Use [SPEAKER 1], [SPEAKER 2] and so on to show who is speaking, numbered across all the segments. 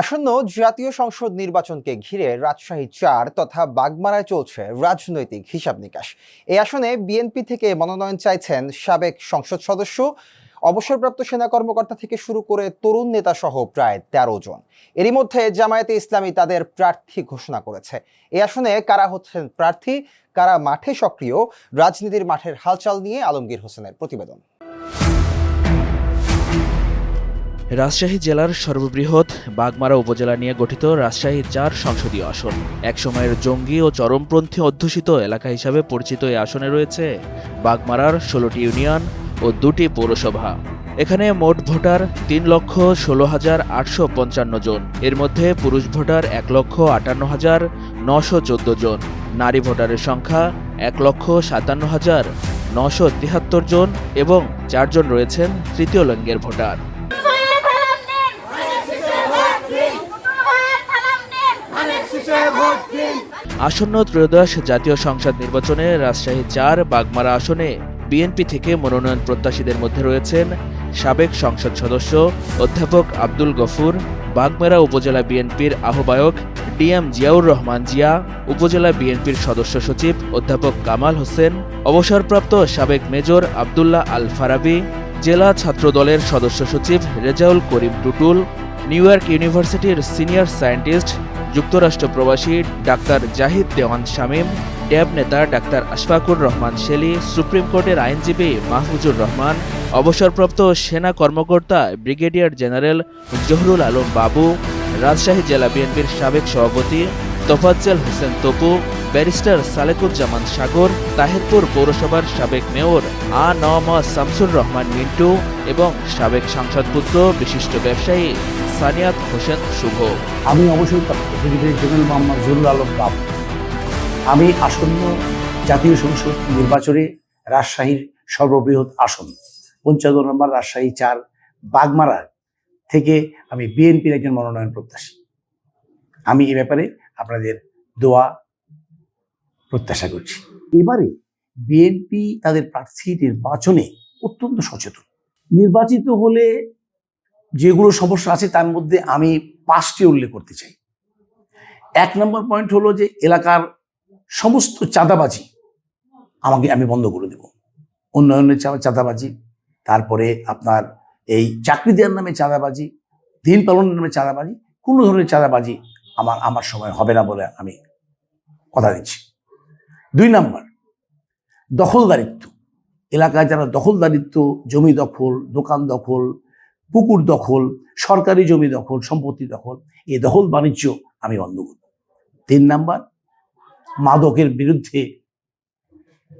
[SPEAKER 1] আসন্ন জাতীয় সংসদ নির্বাচনকে ঘিরে রাজশাহী চার তথা বাগমারায় চলছে রাজনৈতিক হিসাব নিকাশ। এই আসনে বিএনপি থেকে মনোনয়ন চাইছেন সাবেক সংসদ সদস্য, অবসরপ্রাপ্ত সেনা কর্মকর্তা থেকে শুরু করে তরুণ নেতা সহ প্রায় তেরো জন। এরই মধ্যে জামায়াতে ইসলামী তাদের প্রার্থী ঘোষণা করেছে। এই আসনে কারা হচ্ছেন প্রার্থী, কারা মাঠে সক্রিয়, রাজনীতির মাঠের হালচাল নিয়ে আলমগীর হোসেনের প্রতিবেদন।
[SPEAKER 2] রাজশাহী জেলার সর্ববৃহৎ বাগমারা উপজেলা নিয়ে গঠিত রাজশাহী চার সংসদীয় আসন। একসময়ের জঙ্গি ও চরমপন্থী অধ্যুষিত এলাকা হিসাবে পরিচিত এই আসনে রয়েছে বাগমারার ষোলোটি ইউনিয়ন ও দুটি পৌরসভা। এখানে মোট ভোটার তিন লক্ষ ষোলো হাজার আটশো পঞ্চান্ন জন। এর মধ্যে পুরুষ ভোটার এক লক্ষ আটান্ন হাজার নশো চোদ্দ জন। নারী ভোটারের সংখ্যা এক লক্ষ সাতান্ন হাজার নশো তিয়াত্তর জন এবং চারজন রয়েছেন তৃতীয় লিঙ্গের ভোটার। আসন্ন ত্রয়োদশ জাতীয় সংসদ নির্বাচনে রাজশাহী চার, বাগমারা আসনে বিএনপি থেকে মনোনয়ন প্রত্যাশীদের মধ্যে রয়েছেন সাবেক সংসদ সদস্য অধ্যাপক আব্দুল গফুর, বাগমারা উপজেলা বিএনপির আহ্বায়ক ডিএম জিয়াউর রহমান জিয়া, উপজেলা বিএনপির সদস্য সচিব অধ্যাপক কামাল হোসেন, অবসরপ্রাপ্ত সাবেক মেজর আবদুল্লাহ আল ফারাবি জেলা ছাত্রদলের সদস্য সচিব রেজাউল করিম টুটুল, নিউ ইয়র্ক ইউনিভার্সিটির সিনিয়র সায়েন্টিস্ট যুক্তরাষ্ট্র প্রবাসী ডাক্তার জাহিদ দেওয়ান শামীম ড্যাব নেতা ডাক্তার আশফাকুর রহমান শেলি, সুপ্রিম কোর্টের আইনজীবী মাহফুজুর রহমান, অবসরপ্রাপ্ত সেনা কর্মকর্তা ব্রিগেডিয়ার জেনারেল জহরুল আলম বাবু, রাজশাহী জেলা বিএনপির সাবেক সভাপতি তোফাজ্জল হোসেন তপু, ব্যারিস্টার সালেকুজ্জামান সাগর, তাহিরপুর পৌরসভার সাবেক মেয়র আ নম শামসুর রহমান মিন্টু এবং সাবেক সাংসদপুত্র বিশিষ্ট ব্যবসায়ী সানিয়াত হোসেন শুভ।
[SPEAKER 3] আমি অবশ্যই ব্রিগেডিয়ার জেনারেল মোহাম্মদ জহুরুল আলম বাবু আমি আসন্ন জাতীয় সংসদ নির্বাচনে রাজশাহীর সর্ববৃহৎ আসন, পঞ্চায়েত নম্বর রাজশাহী চার বাগমারা থেকে আমি বিএনপির একজন মনোনয়ন প্রত্যাশী। আমি এ ব্যাপারে আপনাদের দোয়া, প্রত্যাশা করছি। এবারে বিএনপি তাদের প্রার্থী নির্বাচনে অত্যন্ত সচেতন। নির্বাচিত হলে যেগুলো সমস্যা আছে, তার মধ্যে আমি পাঁচটি উল্লেখ করতে চাই। এক নম্বর পয়েন্ট হলো যে, এলাকার সমস্ত চাঁদাবাজি আমাকে, আমি বন্ধ করে দেব। উন্নয়নের চাঁদাবাজি, তারপরে আপনার এই চাকরি দেওয়ার নামে চাঁদাবাজি, দিন পালনের নামে চাঁদাবাজি, কোনো ধরনের চাঁদাবাজি আমার আমার সময় হবে না বলে আমি কথা দিচ্ছি। দুই নাম্বার, দখলদারিত্ব। এলাকায় যারা দখলদারিত্ব, জমি দখল, দোকান দখল পুকুর দখল, সরকারি জমি দখল, সম্পত্তি দখল এই দখল বাণিজ্য আমি বন্ধ করব। তিন নাম্বার, মাদকের বিরুদ্ধে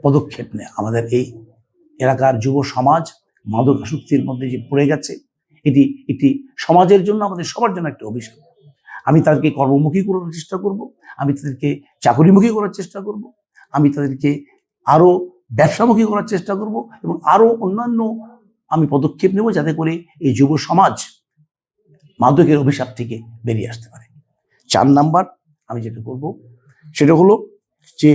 [SPEAKER 3] পদক্ষেপ নেয়। আমাদের এই এলাকার যুব সমাজ মাদক আসক্তির মধ্যে যে পড়ে গেছে, এটি একটি সমাজের জন্য আমাদের সবার জন্য একটা অভিশাপ। আমি তাদেরকে কর্মমুখী করার চেষ্টা করব, আমি তাদেরকে চাকরিমুখী করার চেষ্টা করব, আমি তাদেরকে আরও ব্যবসামুখী করার চেষ্টা করব এবং আরও অন্যান্য আমি পদক্ষেপ নেব যাতে করে এই যুব সমাজ মাদকের অভিশাপ থেকে বেরিয়ে আসতে পারে। চার নাম্বার আমি যেটা করব, সেটা হলো যে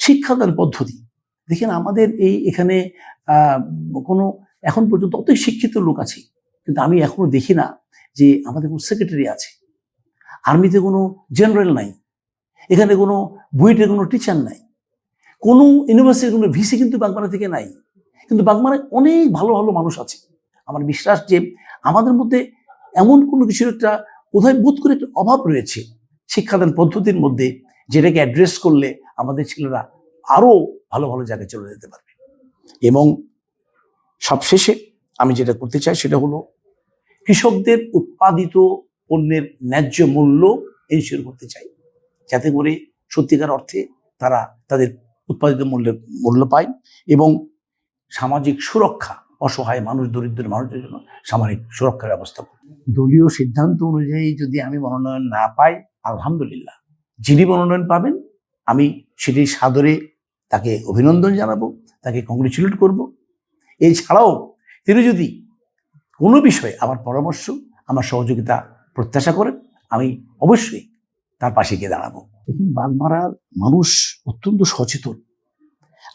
[SPEAKER 3] শিক্ষাদান পদ্ধতি। দেখেন আমাদের এই এখানে কোনো, এখন পর্যন্ত অতই শিক্ষিত লোক আছে, কিন্তু আমি এখনও দেখি না যে আমাদের কোনো সেক্রেটারি আছে। আর্মিতে কোনো জেনারেল নাই, এখানে কোনো বুয়েটের কোনো টিচার নাই। কোনো ইউনিভার্সিটির কোনো ভিসি কিন্তু বাগমারা থেকে নাই। কিন্তু বাগমারায় অনেক ভালো ভালো মানুষ আছে। আমার বিশ্বাস যে আমাদের মধ্যে এমন কোনো কিছুর একটা বোধহয় বোধ করে একটা অভাব রয়েছে শিক্ষাদান পদ্ধতির মধ্যে, যেটাকে অ্যাড্রেস করলে আমাদের ছেলেরা আরও ভালো ভালো জায়গায় চলে যেতে পারবে। এবং সবশেষে আমি যেটা করতে চাই সেটা হলো কৃষকদের উৎপাদিত পণ্যের ন্যায্য মূল্য এনশিওর করতে চাই। যাতে করে সত্যিকার অর্থে তারা তাদের উৎপাদিত মূল্যের মূল্য পায় এবং সামাজিক সুরক্ষা, অসহায় মানুষ, দরিদ্র মানুষদের জন্য সামাজিক সুরক্ষার ব্যবস্থা দলীয় সিদ্ধান্ত অনুযায়ী যদি আমি মনোনয়ন না পাই, আলহামদুলিল্লাহ। যিনি মনোনয়ন পাবেন, আমি সেটি সাদরে তাকে অভিনন্দন জানাব, তাকে কংগ্রেচুলেট করব। এছাড়াও তিনি যদি কোনো বিষয়ে আমার পরামর্শ, আমার সহযোগিতা, প্রত্যাশা করেন, আমি অবশ্যই তার পাশে গিয়ে দাঁড়াবো। দেখুন, বাগমারার মানুষ অত্যন্ত সচেতন।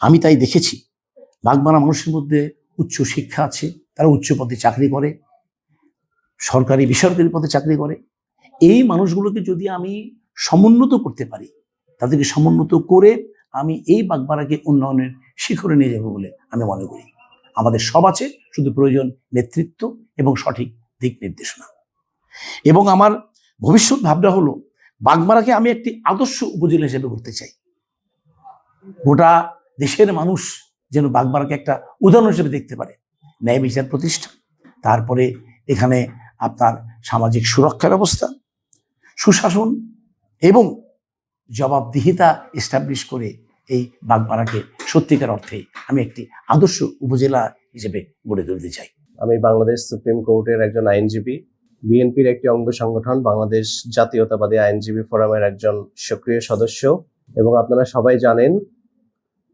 [SPEAKER 3] আমি তাই দেখেছি। বাগমারা মানুষের মধ্যে উচ্চ শিক্ষা আছে, তারা উচ্চ পদে চাকরি করে, সরকারি বেসরকারি পদে চাকরি করে। এই মানুষগুলোকে যদি আমি সমুন্নত করতে পারি, তাদেরকে সমুন্নত করে আমি এই বাগবাড়াকে উন্নয়নের শিখরে নিয়ে যাব বলে আমি মনে করি। আমাদের সব আছে, শুধু প্রয়োজন নেতৃত্ব এবং সঠিক দিক নির্দেশনা। এবং আমার ভবিষ্যৎ ভাবনা হলো বাগমারাকে আমি একটি আদর্শ উপজেলা হিসেবে করতে চাই। গোটা দেশের মানুষ যেন বাগমারাকে একটা উদাহরণ হিসেবে দেখতে পারে। ন্যায় বিচার প্রতিষ্ঠা, তারপরে এখানে আপনার সামাজিক সুরক্ষা ব্যবস্থা, সুশাসন এবং জবাবদিহিতা এস্টাবলিশ করে এই বাগমারাকে সত্যিকার অর্থে আমি একটি আদর্শ উপজেলা হিসেবে গড়ে তুলতে চাই।
[SPEAKER 4] আমি বাংলাদেশ সুপ্রিম কোর্টের একজন আইনজীবী। বিএনপির একটি অঙ্গ সংগঠন বাংলাদেশ জাতীয়তাবাদী আইনজীবী ফোরামের একজন সক্রিয় সদস্য। এবং আপনারা সবাই জানেন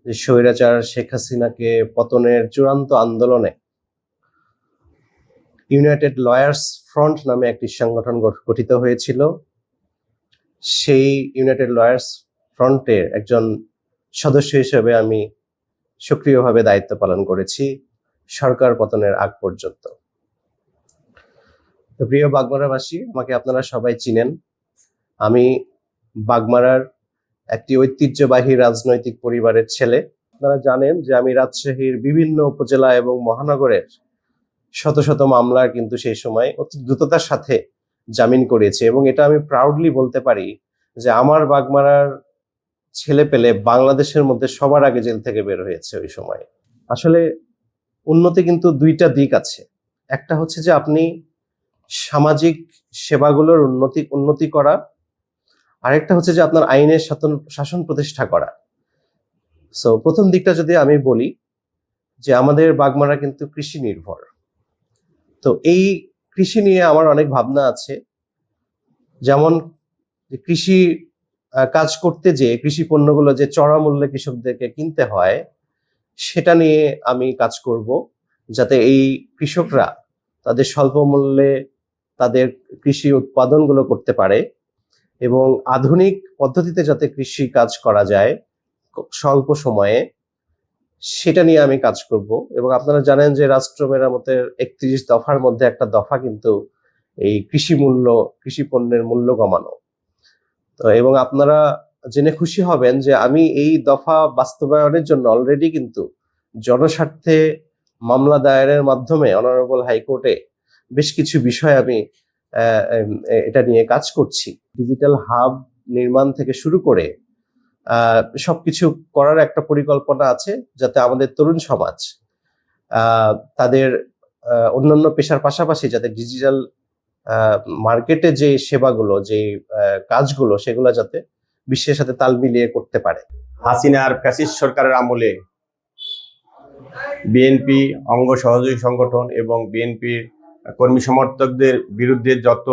[SPEAKER 4] যে স্বৈরাচার শেখ হাসিনাকে পতনের চূড়ান্ত আন্দোলনে ইউনাইটেড লয়ার্স ফ্রন্ট নামে একটি সংগঠন গঠ- গঠিত হয়েছিল। সেই ইউনাইটেড লয়ার্স ফ্রন্টের একজন সদস্য হিসেবে আমি সক্রিয়ভাবে দায়িত্ব পালন করেছি সরকার পতনের আগ পর্যন্ত। তো প্রিয় বাগমারাবাসী, আমাকে আপনারা সবাই চিনেন। আমি বাগমারার একটি ঐতিহ্যবাহী রাজনৈতিক পরিবারের ছেলে। আপনারা জানেন যে আমি রাজশাহীর বিভিন্ন উপজেলা এবং মহানগরের শত শত মামলার কিন্তু সেই সময় অতি দ্রুততার সাথে জামিন করেছি এবং এটা আমি প্রাউডলি বলতে পারি যে আমার বাগমারার ছেলে পেলে বাংলাদেশের মধ্যে সবার আগে জেল থেকে বের হয়েছে ওই সময়। আসলে উন্নতি কিন্তু দুইটা দিক আছে। একটা হচ্ছে যে আপনি সামাজিক সেবাগুলোর উন্নতি উন্নতি করা। আরেকটা হচ্ছে যে আপনার আইনের শাসন শাসন প্রতিষ্ঠা করা। সো প্রথম দিকটা যদি আমি বলি যে আমাদের বাগমারা কিন্তু কৃষি নির্ভর। তো এই কৃষি নিয়ে আমার অনেক ভাবনা আছে। যেমন কৃষি কাজ করতে যে কৃষি পণ্যগুলো যে চড়া মূল্যে কৃষকদেরকে কিনতে হয়, সেটা নিয়ে আমি কাজ করব। যাতে এই কৃষকরা তাদের স্বল্প মূল্যে তাদের কৃষি উৎপাদনগুলো করতে পারে এবং আধুনিক পদ্ধতিতে যাতে কৃষি কাজ করা যায় স্বল্প সময়ে, সেটা নিয়ে আমি কাজ করব। এবং আপনারা জানেন যে রাষ্ট্র মেরামতের একত্রিশ দফার মধ্যে একটা দফা কিন্তু এই কৃষি মূল্য, কৃষি পণ্যের মূল্য কমানো। তো এবং আপনারা জেনে খুশি হবেন যে আমি এই দফা বাস্তবায়নের জন্য অলরেডি কিন্তু জনস্বার্থে মামলা দায়েরের মাধ্যমে অনারেবল হাইকোর্টে বেশ কিছু বিষয় আমি এটা নিয়ে কাজ করছি। ডিজিটাল হাব নির্মাণ থেকে শুরু করে সবকিছু করার একটা পরিকল্পনা আছে যাতে আমাদের তরুণ সমাজ তাদের অন্যান্য পেশার পাশাপাশি যাতে ডিজিটাল মার্কেটে যে সেবাগুলো, যে কাজগুলো, সেগুলো যাতে বিশ্বের সাথে তাল মিলিয়ে করতে পারে।
[SPEAKER 5] হাসিনার ফ্যাসিস্ট সরকারের আমলে বিএনপি অঙ্গ সহযোগী সংগঠন এবং বিএনপির কর্মী সমর্থকদের বিরুদ্ধে যত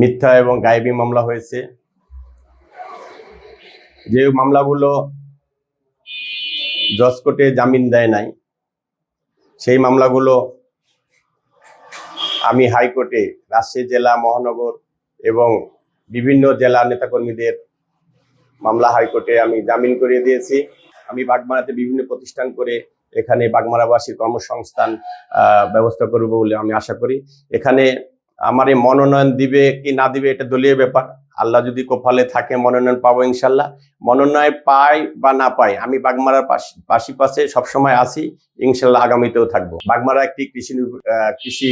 [SPEAKER 5] মিথ্যা এবং গায়েবী মামলা হয়েছে, যে মামলাগুলো জজ কোর্টে জামিন দেয় নাই, সেই মামলাগুলো আমি হাইকোর্টে, রাজশাহী জেলা, মহানগর এবং বিভিন্ন জেলা নেতাকর্মীদের মামলা হাইকোর্টে আমি জামিন করিয়ে দিয়েছি। আমি বাগমারাতে বিভিন্ন প্রতিষ্ঠান করে এখানে বাগমারাবাসীর কর্মসংস্থান ব্যবস্থা করব বলে আমি আশা করি। এখানে আমার এই মনোনয়ন দিবে কি না দিবে এটা দলীয় ব্যাপার। আল্লাহ যদি কপালে থাকে মনোনয়ন পাবো ইনশাল্লাহ। মনোনয়ন পাই বা না পাই, আমি বাগমারার পাশি পাশে সবসময় আসি ইনশাল্লাহ আগামীতেও থাকব। বাগমারা একটি কৃষি কৃষি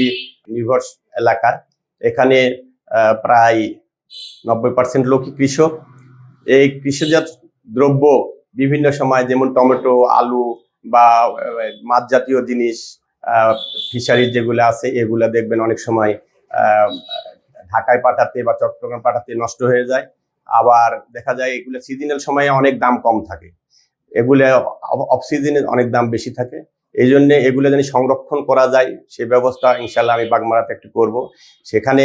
[SPEAKER 5] নির্ভর এলাকা। এখানে প্রায় নব্বই পার্সেন্ট লোকই কৃষক। এই কৃষিজাত দ্রব্য বিভিন্ন সময় যেমন টমেটো, আলু বা মাছ জাতীয় জিনিস ফিশারিজ যেগুলো আছে, এগুলো দেখবেন অনেক সময় ঢাকায় পাঠাতে বা চট্টগ্রাম পাঠাতে নষ্ট হয়ে যায়। আবার দেখা যায় এগুলো সিজনাল সময়ে অনেক দাম কম থাকে। এগুলো অফ সিজনে অনেক দাম বেশি থাকে। এই জন্য এগুলো যেন সংরক্ষণ করা যায়, সে ব্যবস্থা ইনশাল্লাহ আমি বাগমারাতে একটু করব। সেখানে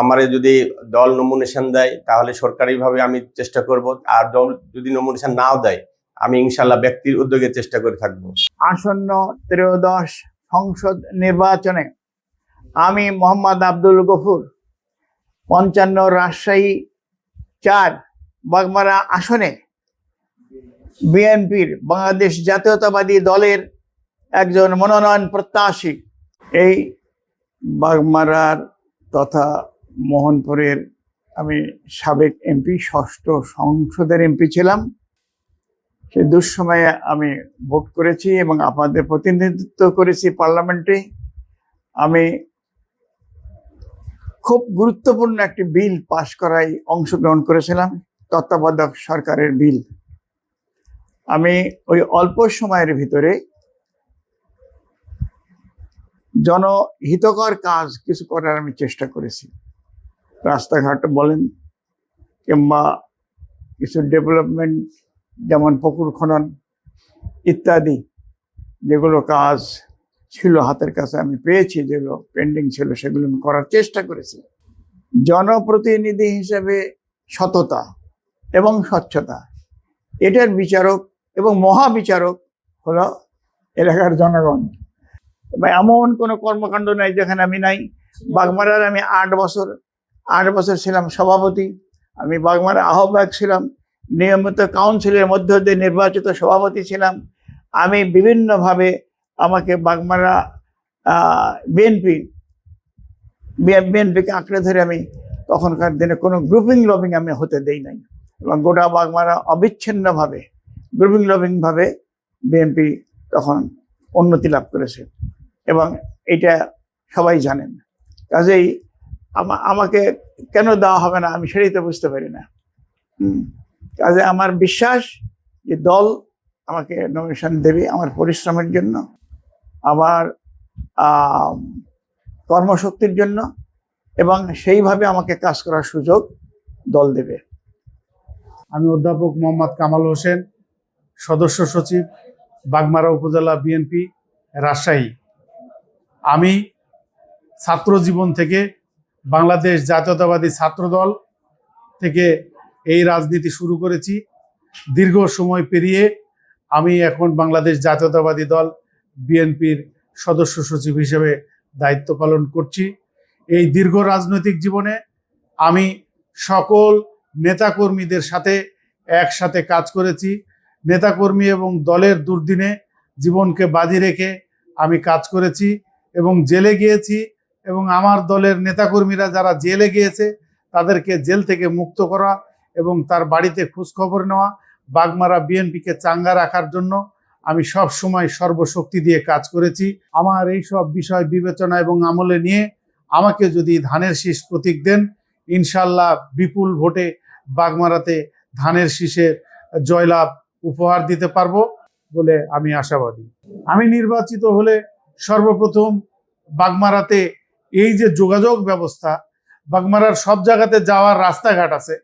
[SPEAKER 5] আমার যদি দল নমিনেশন দেয়, তাহলে সরকারিভাবে আমি চেষ্টা করব। আর দল যদি নমিনেশন নাও দেয় আমি ইনশাল্লাহ ব্যক্তির উদ্যোগে চেষ্টা করে থাকব।
[SPEAKER 6] আসন্ন ত্রয়োদশ সংসদ নির্বাচনে আমি মোহাম্মদ আব্দুল গফুর, পঞ্চান্ন রাজশাহী চার বাগমারা আসনে বিএনপির বাংলাদেশ জাতীয়তাবাদী দলের একজন মনোনয়ন প্রত্যাশী। এই বাগমারার তথা মোহনপুরের আমি সাবেক এমপি, ষষ্ঠ সংসদের এমপি ছিলাম। সেই দুঃসময়ে আমি ভোট করেছি এবং আপনাদের প্রতিনিধিত্ব করেছি পার্লামেন্টে। আমি খুব গুরুত্বপূর্ণ একটি বিল পাশ করায় অংশগ্রহণ করেছিলাম, তত্ত্বাবধায়ক সরকারের বিল। আমি ওই অল্প সময়ের ভিতরে জনহিতকর কাজ কিছু করার আমি চেষ্টা করেছি। রাস্তাঘাট বলেন কিংবা কিছু ডেভেলপমেন্ট যেমন পুকুর খনন ইত্যাদি, যেগুলো কাজ ছিল হাতের কাছে আমি পেয়েছি, যেগুলো পেন্ডিং ছিল, সেগুলো আমি করার চেষ্টা করেছি। জনপ্রতিনিধি হিসেবে সততা এবং স্বচ্ছতা, এটার বিচারক এবং মহাবিচারক হলো এলাকার জনগণ। বা এমন কোনো কর্মকাণ্ড নাই যেখানে আমি নাই। বাগমারার আমি আট বছর আট বছর ছিলাম সভাপতি, আমি বাগমারা আহ্বায়ক ছিলাম। নিয়মিত কাউন্সিলের মধ্য দিয়ে নির্বাচিত সভাপতি ছিলাম। আমি বিভিন্নভাবে আমাকে বাগমারা বিএনপি বিএনপিকে আঁকড়ে ধরে আমি তখনকার দিনে কোনো গ্রুপিং লবিং আমি হতে দেই নাই। এবং গোটা বাগমারা অবিচ্ছিন্নভাবে গ্রুপিং লবিংভাবে বিএনপি তখন উন্নতি লাভ করেছে। এবং এটা সবাই জানেন। কাজেই আমাকে কেন দেওয়া হবে না আমি সেটাই তো বুঝতে পারি না। হুম। কাজে আমার বিশ্বাস যে দল আমাকে নমিনেশন দেবে আমার পরিশ্রমের জন্য, আমার কর্মশক্তির জন্য এবং সেইভাবে আমাকে কাজ করার সুযোগ দল দেবে।
[SPEAKER 7] আমি অধ্যাপক মোহাম্মদ কামাল হোসেন, সদস্য সচিব, বাগমারা উপজেলা বিএনপি রাজশাহী। আমি ছাত্র জীবন থেকে বাংলাদেশ জাতীয়তাবাদী ছাত্রদল থেকে এই রাজনীতি শুরু করেছি। দীর্ঘ সময় পেরিয়ে আমি এখন বাংলাদেশ জাতীয়তাবাদী দল, বিএনপির সদস্য সচিব হিসেবে দায়িত্ব পালন করছি। এই দীর্ঘ রাজনৈতিক জীবনে আমি সকল নেতাকর্মীদের সাথে একসাথে কাজ করেছি। নেতাকর্মী এবং দলের দুর্দিনে জীবনকে বাজি রেখে আমি কাজ করেছি এবং জেলে গিয়েছি এবং আমার দলের নেতাকর্মীরা যারা জেলে গিয়েছে, তাদেরকে জেল থেকে মুক্ত করা এবং তার বাড়িতে খোঁজখবর নেওয়া, বাগমারা বিএনপিকে চাঙ্গা রাখার জন্য আমি সব সময় সর্বশক্তি দিয়ে কাজ করেছি। আমার এই সব বিষয় বিবেচনা এবং আমলে নিয়ে আমাকে যদি ধানের শীষ প্রতীক দেন, ইনশাল্লাহ বিপুল ভোটে বাগমারাতে ধানের শীষের জয়লাভ উপহার দিতে পারব বলে আমি আশাবাদী। আমি নির্বাচিত হলে সর্বপ্রথম বাগমারাতে এই যে যোগাযোগ ব্যবস্থা, বাগমারার সব জায়গাতে যাওয়ার রাস্তাঘাট আছে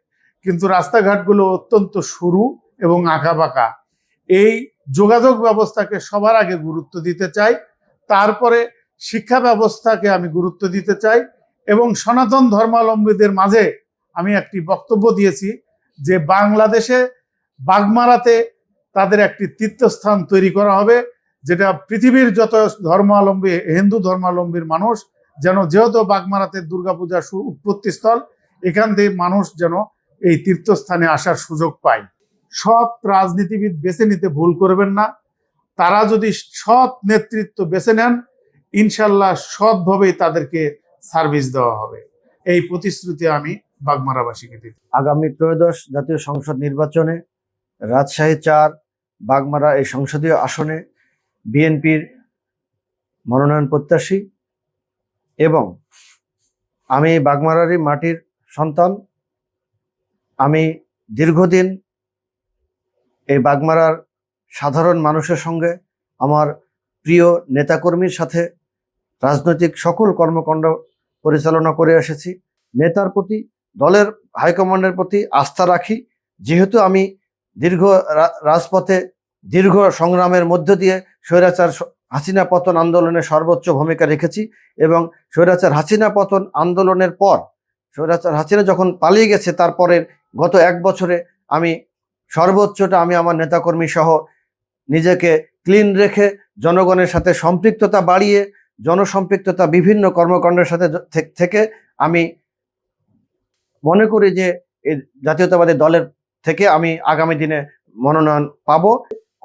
[SPEAKER 7] কিন্তু রাস্তাঘাটগুলো অত্যন্ত সরু এবং আঁকাবাঁকা। এই যোগাযোগ ব্যবস্থাকে সবার আগে গুরুত্ব দিতে চাই, তারপরে শিক্ষা ব্যবস্থাকে আমি গুরুত্ব দিতে চাই এবং সনাতন ধর্মাবলম্বীদের মাঝে আমি একটি বক্তব্য দিয়েছি যে বাংলাদেশে বাগমারাতে তাদের একটি তীর্থস্থান তৈরি করা হবে, যেটা পৃথিবীর যত ধর্মাবলম্বী, হিন্দু ধর্মাবলম্বীর মানুষ যেন যেহেতু বাগমারাতে দুর্গাপূজার সু- উৎপত্তিস্থল, এখান থেকে মানুষ যেন এই তীর্থস্থানে আসার সুযোগ পাই। সৎ রাজনীতিবিদ বেছে নিতে ভুল করবেন না। তারা যদি সৎ নেতৃত্ব বেছে নেন, ইনশাল্লাহ সৎভাবেই তাদেরকে সার্ভিস দেওয়া হবে। এই প্রতিশ্রুতি আমি বাগমারাবাসীকে দিই।
[SPEAKER 8] আগামী ত্রয়োদশ জাতীয় সংসদ নির্বাচনে রাজশাহী চার, বাগমারা এই সংসদীয় আসনে বিএনপির মনোনয়ন প্রত্যাশী এবং আমি বাগমারারই মাটির সন্তান আমি দীর্ঘদিন এই বাগমারার সাধারণ মানুষের সঙ্গে আমার প্রিয় নেতাকর্মীর সাথে রাজনৈতিক সকল কর্মকাণ্ড পরিচালনা করে এসেছি। নেতার প্রতি, দলের হাইকমান্ডের প্রতি আস্থা রাখি। যেহেতু আমি দীর্ঘ রাজপথে দীর্ঘ সংগ্রামের মধ্য দিয়ে স্বৈরাচার হাসিনা পতন আন্দোলনে সর্বোচ্চ ভূমিকা রেখেছি এবং স্বৈরাচার হাসিনা পতন আন্দোলনের পর, স্বৈরাচার হাসিনা যখন পালিয়ে গেছে তারপরে গত এক বছরে আমি সর্বোচ্চটা আমি আমার নেতাকর্মী সহ নিজেকে ক্লিন রেখে জনগণের সাথে সম্পৃক্ততা বাড়িয়ে, জনসম্পৃক্ততা বিভিন্ন কর্মকাণ্ডের সাথে থেকে আমি মনে করি যে এই জাতীয়তাবাদী দলের থেকে আমি আগামী দিনে মনোনয়ন পাবো।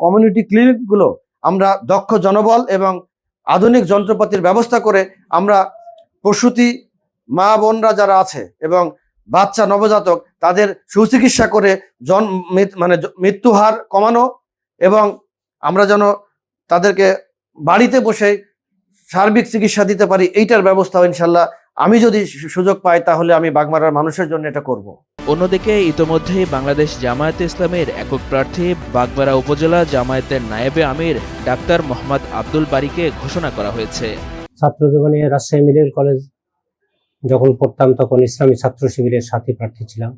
[SPEAKER 8] কমিউনিটি ক্লিনিকগুলো আমরা দক্ষ জনবল এবং আধুনিক যন্ত্রপাতির ব্যবস্থা করে আমরা প্রসূতি মা বোনরা যারা আছে এবং বাচ্চা নবজাতক তাদের সুচিকিৎসা করে জন মানে মৃত্যু হার কমানো এবং আমরা যেন তাদেরকে বাড়িতে বসে সার্বিক চিকিৎসা দিতে পারি এইটার ব্যবস্থা ইনশাল্লাহ আমি যদি সু- সুযোগ পাই তাহলে আমি বাগমারার মানুষের জন্য এটা করব।
[SPEAKER 2] অন্যদিকে ইতোমধ্যেই বাংলাদেশ জামায়াতে ইসলামের একক প্রার্থী বাগবাড়া উপজেলা জামায়াতের নায়েবে আমির ডাক্তার মোহাম্মদ আব্দুল বারিকে ঘোষণা করা হয়েছে।
[SPEAKER 9] ছাত্র জীবনে রাজশাহী মিডল কলেজ যখন পড়তাম তখন ইসলামী ছাত্র শিবিরের সাথী প্রার্থী ছিলাম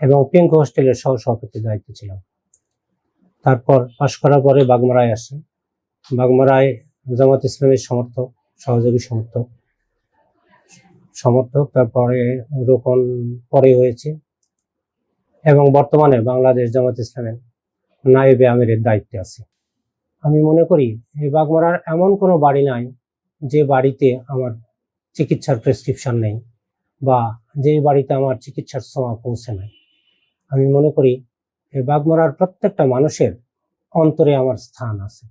[SPEAKER 9] এবং পিঙ্ক হোস্টেলের সহ সভাপতির দায়িত্ব ছিলাম। তারপর পাশ করার পরে বাগমারায় আসি বাগমারায় জামাত ইসলামের সমর্থক, সহযোগী সমর্থক। সমর্থক, তারপরে রোপণ পরে হয়েছে এবং বর্তমানে বাংলাদেশ জামাত ইসলামের নায়েবে আমিরের দায়িত্বে আছে। আমি মনে করি, এই বাগমারার এমন কোনো বাড়ি নাই যে বাড়িতে আমার চিকিৎসার প্রেসক্রিপশন নেই বা যে বাড়িতে আমার চিকিৎসার সময় পৌঁছে নাই। আমি মনে করি এই বাগমারার প্রত্যেকটা মানুষের অন্তরে আমার স্থান আছে।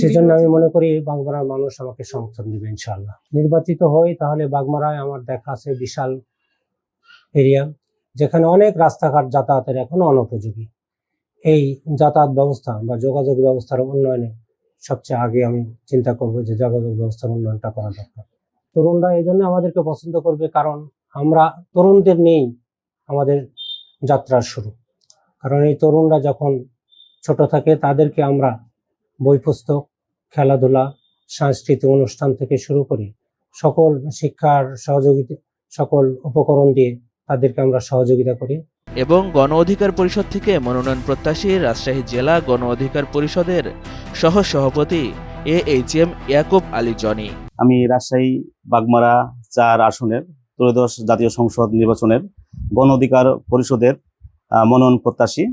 [SPEAKER 9] সেজন্য আমি মনে করি বাগমারার মানুষ আমাকে সমর্থন দিবে ইনশাল্লাহ নির্বাচিত হই তাহলে বাগমারায় আমার দেখা আছে বিশাল এরিয়া যেখানে অনেক রাস্তাঘাট যাতায়াতের এখনও অনুপযোগী। এই যাতায়াত ব্যবস্থা বা যোগাযোগ ব্যবস্থার উন্নয়নে সবচেয়ে আগে আমি চিন্তা করব যে যোগাযোগ ব্যবস্থার উন্নয়নটা করা দরকার। তরুণরা এই জন্য আমাদেরকে পছন্দ করবে, কারণ আমরা তরুণদের নেই আমাদের যাত্রার শুরু। কারণ এই তরুণরা যখন ছোট থাকে, তাদেরকে আমরা বই পুস্তক খেলাধুলা, সাংস্কৃতিক অনুষ্ঠান থেকে শুরু করে। সকল শিক্ষার সহযোগিতা, সকল উপকরণ দিয়ে তাদেরকে আমরা সহযোগিতা করি।
[SPEAKER 2] এবং গণ অধিকার পরিষদ থেকে মনোনয়ন প্রত্যাশী রাজশাহী জেলা গণ অধিকার পরিষদের সহ সভাপতি A H M Yakub Ali Jony.
[SPEAKER 10] আমি রাজশাহী, বাগমারা চার আসনের ত্রয়োদশ জাতীয় সংসদ নির্বাচনের গণ অধিকার পরিষদের মনোনয়ন প্রত্যাশী।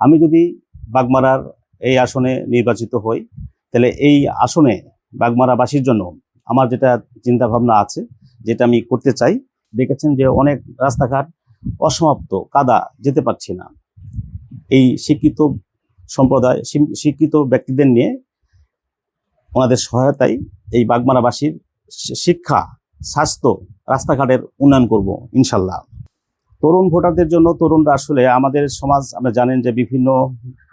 [SPEAKER 10] আমি যদি বাগমারার এই আসনে নির্বাচিত হই, তাহলে এই আসনে বাগমারাবাসীর জন্য আমার যেটা চিন্তা ভাবনা আছে, যেটা আমি করতে চাই, দেখেছেন যে অনেক রাস্তাঘাট অসমাপ্ত, কাদা যেতে পারছি না। এই শিক্ষিত সম্প্রদায় শিক্ষিত ব্যক্তিদের নিয়ে ওনাদের সহায়তায় এই বাগমারাবাসীর শিক্ষা, স্বাস্থ্য রাস্তাঘাটের উন্নয়ন করব, ইনশাল্লাহ। তরুণ ভোটারদের জন্য তরুণরা আসলে আমাদের সমাজ, আমরা জানেন যে বিভিন্ন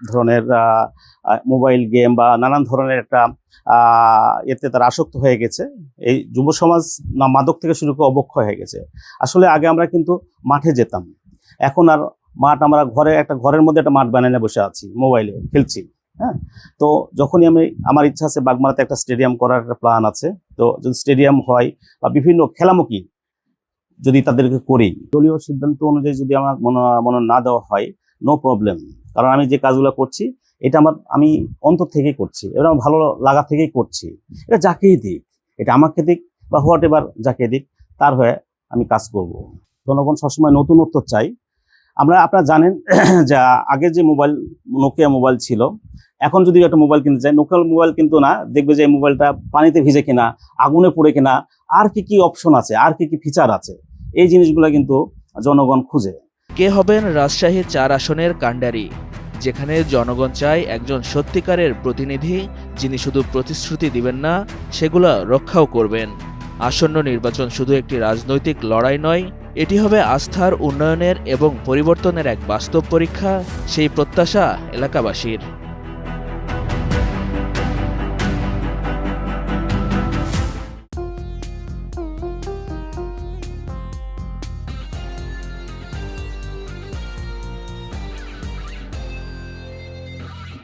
[SPEAKER 10] ধরনের মোবাইল গেম বা নানান ধরনের একটা এতে তারা আসক্ত হয়ে গেছে। এই যুব সমাজ না মাদক থেকে শুরু করে অবক্ষয় হয়ে গেছে। আসলে আগে আমরা কিন্তু মাঠে যেতাম। এখন আর মাঠ, আমরা ঘরে, একটা ঘরের মধ্যে একটা মাঠ বানিয়ে বসে আছি, মোবাইলে খেলছি। হ্যাঁ? তো যখনই আমি, আমার ইচ্ছা আছে বাগমারাতে একটা স্টেডিয়াম করার একটা প্ল্যান আছে, তো যদি স্টেডিয়াম হয় বা বিভিন্ন খেলামুখী যদি তাদেরকে করি, দলীয় সিদ্ধান্ত অনুযায়ী যদি আমার মনে মনে না দেওয়া হয় নো প্রবলেম কারণ আমি যে কাজগুলো করছি, এটা আমার, আমি অন্তর থেকেই করছি এটা আমার ভালো লাগা থেকেই করছি। এটা যাকেই দিক, এটা আমাকে দিক বা হোয়াট এভার যাকে দিক, তার হয়ে আমি কাজ করব। জনগণ সবসময় নতুনত্ব চাই। আমরা, আপনারা জানেন যে আগে যে মোবাইল নোকিয়া মোবাইল ছিল এখন যদি একটা মোবাইল কিনতে চাই নোকিয়া মোবাইল কিন্তু না, দেখবে যে এই মোবাইলটা পানিতে ভিজে কিনা, আগুনে পড়ে কিনা, আর কি কি অপশন আছে, আর কি কি ফিচার আছে, এই জিনিসগুলো কিন্তু জনগণ খুঁজে।
[SPEAKER 2] কে হবেন রাজশাহী চার আসনের কাণ্ডারি, যেখানে জনগণ চায় একজন সত্যিকারের প্রতিনিধি, যিনি শুধু প্রতিশ্রুতি দিবেন না, সেগুলো রক্ষাও করবেন। আসন্ন নির্বাচন শুধু একটি রাজনৈতিক লড়াই নয়, এটি হবে আস্থার উন্নয়নের এবং পরিবর্তনের এক বাস্তব পরীক্ষা, সেই প্রত্যাশা এলাকাবাসীর।